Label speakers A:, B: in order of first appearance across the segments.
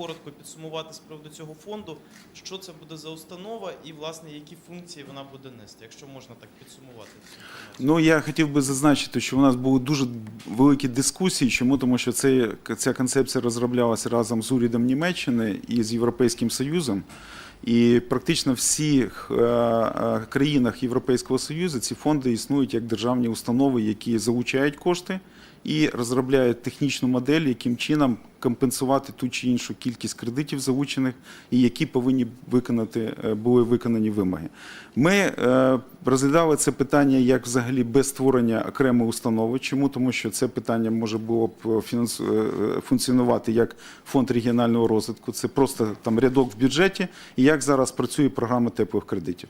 A: коротко підсумувати з приводу цього фонду, що це буде за установа і власне які функції вона буде нести, якщо можна так підсумувати.
B: Ну я хотів би зазначити, що у нас були дуже великі дискусії. Чому тому, що це, ця концепція розроблялася разом з урядом Німеччини і з Європейським Союзом. І практично в всіх е, е, країнах Європейського Союзу ці фонди існують як державні установи, які залучають кошти і розробляють технічну модель, яким чином компенсувати ту чи іншу кількість кредитів залучених, і які повинні виконати е, були виконані вимоги. Ми розглядали це питання як взагалі без створення окремої установи. Чому тому, що це питання може було б фінанс- е, функціонувати як фонд регіонального розвитку. Це просто там рядок в бюджеті, і як зараз працює програма теплих кредитів.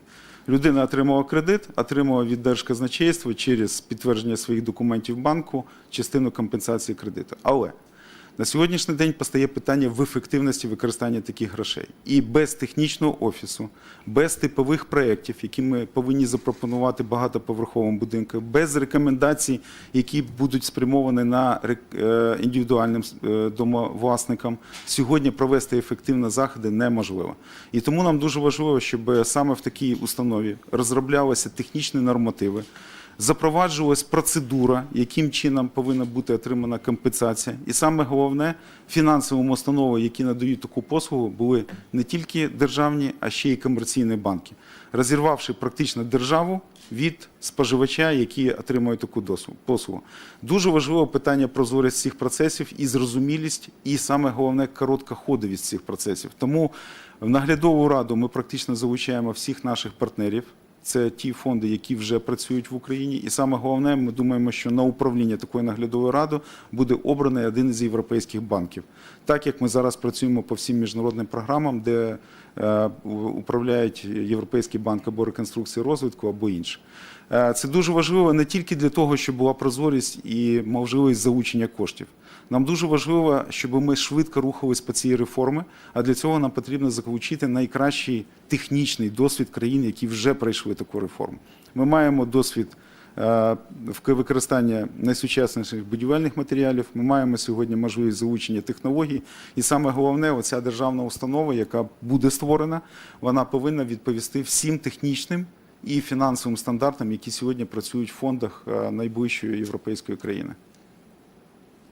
B: Людина отримала кредит, отримала від Держказначейства через підтвердження своїх документів банку частину компенсації кредиту. Але на сьогоднішній день постає питання в ефективності використання таких грошей. І без технічного офісу, без типових проєктів, які ми повинні запропонувати багатоповерховим будинкам, без рекомендацій, які будуть спрямовані на е, індивідуальним е, домовласникам, сьогодні провести ефективні заходи неможливо. І тому нам дуже важливо, щоб саме в такій установі розроблялися технічні нормативи запроваджувалась процедура, яким чином повинна бути отримана компенсація. І саме головне, фінансовим установам, які надають таку послугу, були не тільки державні, а ще й комерційні банки, розірвавши практично державу від споживача, які отримують таку послугу. Дуже важливе питання прозорість цих процесів і зрозумілість, і саме головне короткоходовість цих процесів. Тому в наглядову раду ми практично залучаємо всіх наших партнерів. Це ті фонди, які вже працюють в Україні, і саме головне, ми думаємо, що на управління такої наглядової ради буде обраний один із європейських банків, так як ми зараз працюємо по всім міжнародним програмам, де е, управляють Європейський банк або реконструкції розвитку, або інше. Е, Це дуже важливо не тільки для того, щоб була прозорість і можливість залучення коштів. Нам дуже важливо, щоб ми швидко рухались по цій реформі, а для цього нам потрібно залучити найкращий технічний досвід країн, які вже пройшли таку реформу. Ми маємо досвід е, використання найсучасніших будівельних матеріалів. Ми маємо сьогодні можливість залучення технологій. І саме головне, оця державна установа, яка буде створена, вона повинна відповісти всім технічним і фінансовим стандартам, які сьогодні працюють в фондах е, найближчої європейської країни.